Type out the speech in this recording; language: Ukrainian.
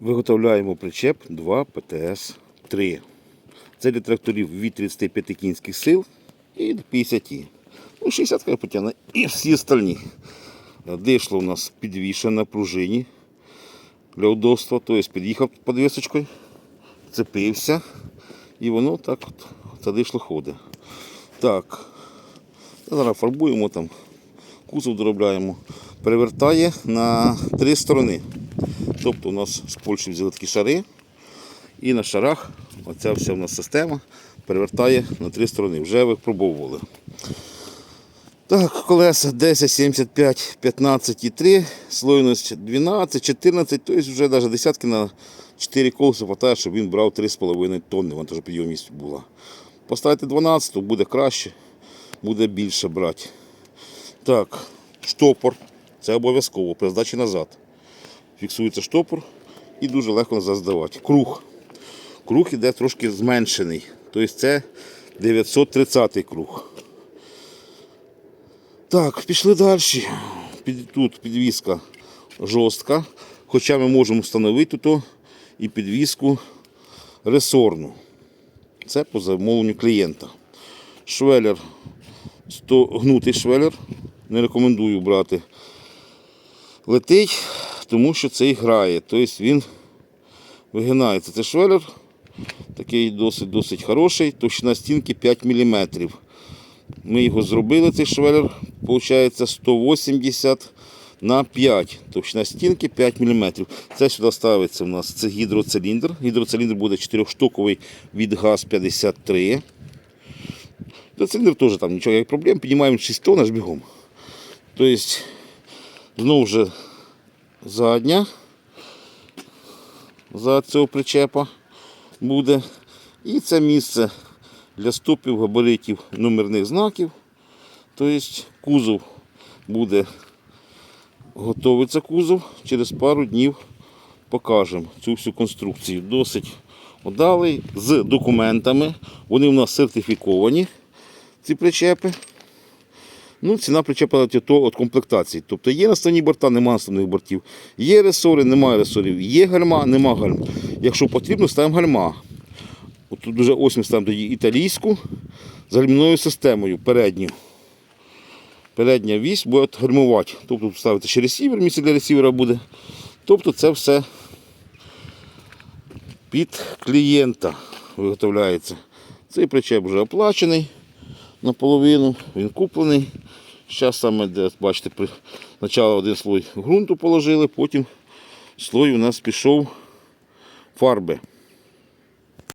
Виготовляємо причеп 2 ПТС 3. Це для тракторів від 35 кінських сил і до 50. Ну, 60 хай потягне і всі остальні. Дишло у нас підвішено на пружині для удобства. Тобто під'їхав подвісочкою, цепився і воно так от це дишло ходить. Так, зараз фарбуємо там, кузов доробляємо. Перевертає на три сторони. Тобто у нас з Польщі взяли такі шари, і на шарах оця вся у нас система перевертає на три сторони. Вже випробовували. Так, колеса 10, 75, 15 і 3, слойність 12, 14, тобто вже навіть десятки на 4 колеса хватає, щоб він брав 3,5 тонни, вантажопідйомність була. Поставити 12, то буде краще, буде більше брати. Так, штопор. Це обов'язково при здачі назад. Фіксується штопор і дуже легко назад здавати. Круг. Круг іде трошки зменшений. Тобто це 930 круг. Так, пішли далі. Тут підвіска жорстка. Хоча ми можемо встановити тут і підвіску ресорну. Це по замовленню клієнта. Швелер 100, гнутий швелер. Не рекомендую брати. Летить, тому що цей грає. Тобто він вигинається. Це швелер такий досить досить хороший. Товщина стінки 5 мм. Ми його зробили, цей швелер, виходить 180 на 5. Товщина стінки 5 мм. Це сюди ставиться у нас це гідроциліндр. Гідроциліндр буде 4-штуковий від ГАЗ-53. Гідроциліндр теж там нічого як проблем. Піднімаємо 6 тонн аж бігом. Тобто, знову ж задня за цього причепа буде. І це місце для стопів, габаритів, номерних знаків. Тобто кузов буде готовиться кузов. Через пару днів покажемо цю всю конструкцію. Досить удалий, з документами. Вони у нас сертифіковані, ці причепи. Ну, ціна причепа то від комплектації. Тобто є наставні борта, немає наставних бортів. Є ресори, немає ресорів. Є гальма, нема гальм. Якщо потрібно, ставимо гальма. От тут вже ось ми ставимо тоді італійську з гальмівною системою передню. Передня вісь буде гальмувати. Тобто ставити ще ресівер, місце для ресівера буде. Тобто це все під клієнта виготовляється. Цей причеп вже оплачений наполовину, він куплений. Зараз саме, де, бачите, при начало один слой ґрунту положили, потім слой у нас пішов фарби.